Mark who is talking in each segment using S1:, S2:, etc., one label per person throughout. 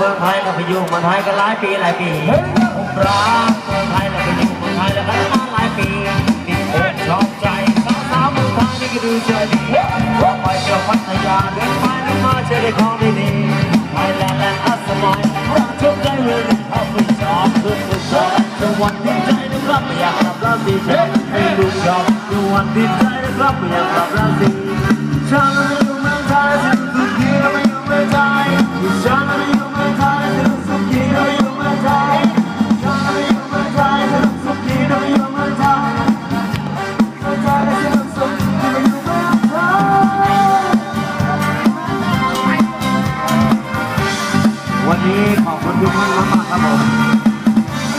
S1: เมืองไทยก็ไปอยู่เมืองไทยก็หลายปีหลายปีผมรักเมืองไทยแล้วไปอยู่เมืองไทยแล้วก็มาหลายปีมีคนชอบใจสาวสาวเมืองไทยนี่ก็ดูเฉยดีว่าไปเที่ยวพัทยาเดินไปเดินมาเจอได้ของดีๆไทยแลนด์และอัสมายรักทุกใจเลยเขาไม่ชอบคือไม่ชอบทุกวันที่ใจนะครับไม่อยากกลับราศีเฉยไม่รู้ชอบทุกวันที่ใจนะครับไม่อยากกลับ วันนี้ขอบคุณทุกท่านมากๆครับผม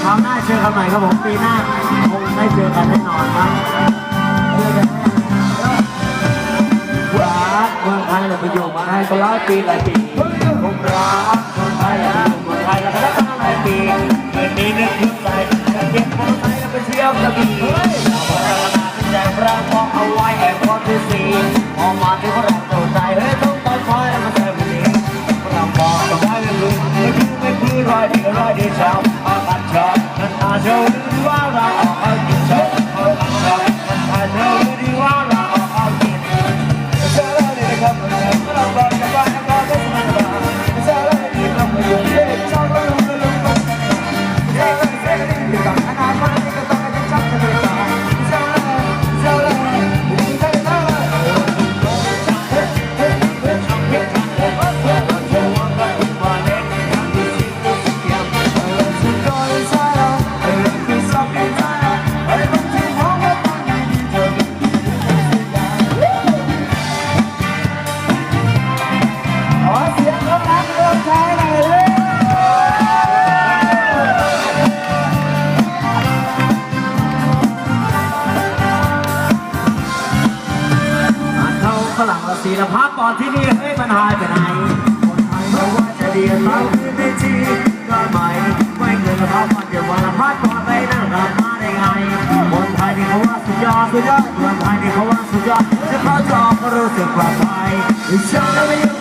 S1: คราวหน้าเจอกันใหม่ครับผมปีหน้าคงได้เจอกันแน่นอนครับเจอกันรักเมืองไทยเราไปอยู่มาให้ก็หลายปีหลายปีผมรักเมืองไทยเราอยู่เมืองไทยแล้วก็ได้ตั้งหลายปีเดือนนี้นึกถึงใจจะเก็บเมืองไทยแล้วไปเที่ยวกระบี่เราพัฒนาขึ้นใจพระมองเอาไว้แอบพอที่สี่พอมาที่พระเราใจเฮ้ย รอยดีรอยดีชาวอาคันชอบมันอาเชลดีว่าเราออก ศิละสีละพักก่อนที่นี่เฮ้ยมันหายไปไหนคนไทยเขาว่าจะดีเราคือไม่จริงก็ไหมไม่เกินระพักมันเดียววันละพักก่อนไปนั่งรำมาได้ไงคนไทยนี่เขาว่าสุดยอดสุดยอดคนไทยนี่เขาว่าสุดยอดจะเขาจอกก็รู้สึกปลอดภัยฉันน่ไม่ยอม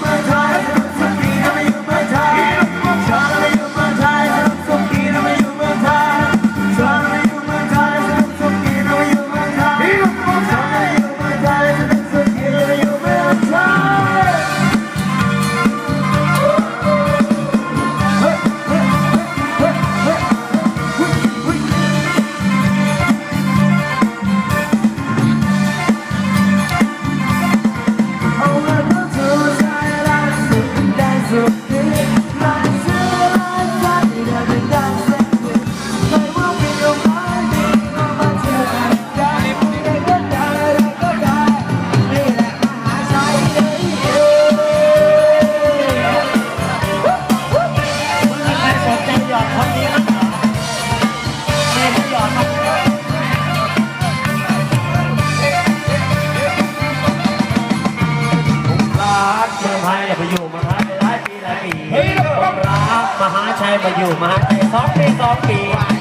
S1: อยู่มาหลายปีหลายปีผมรักมหาชัยมาอยู่มหาชัยสองปีสองปี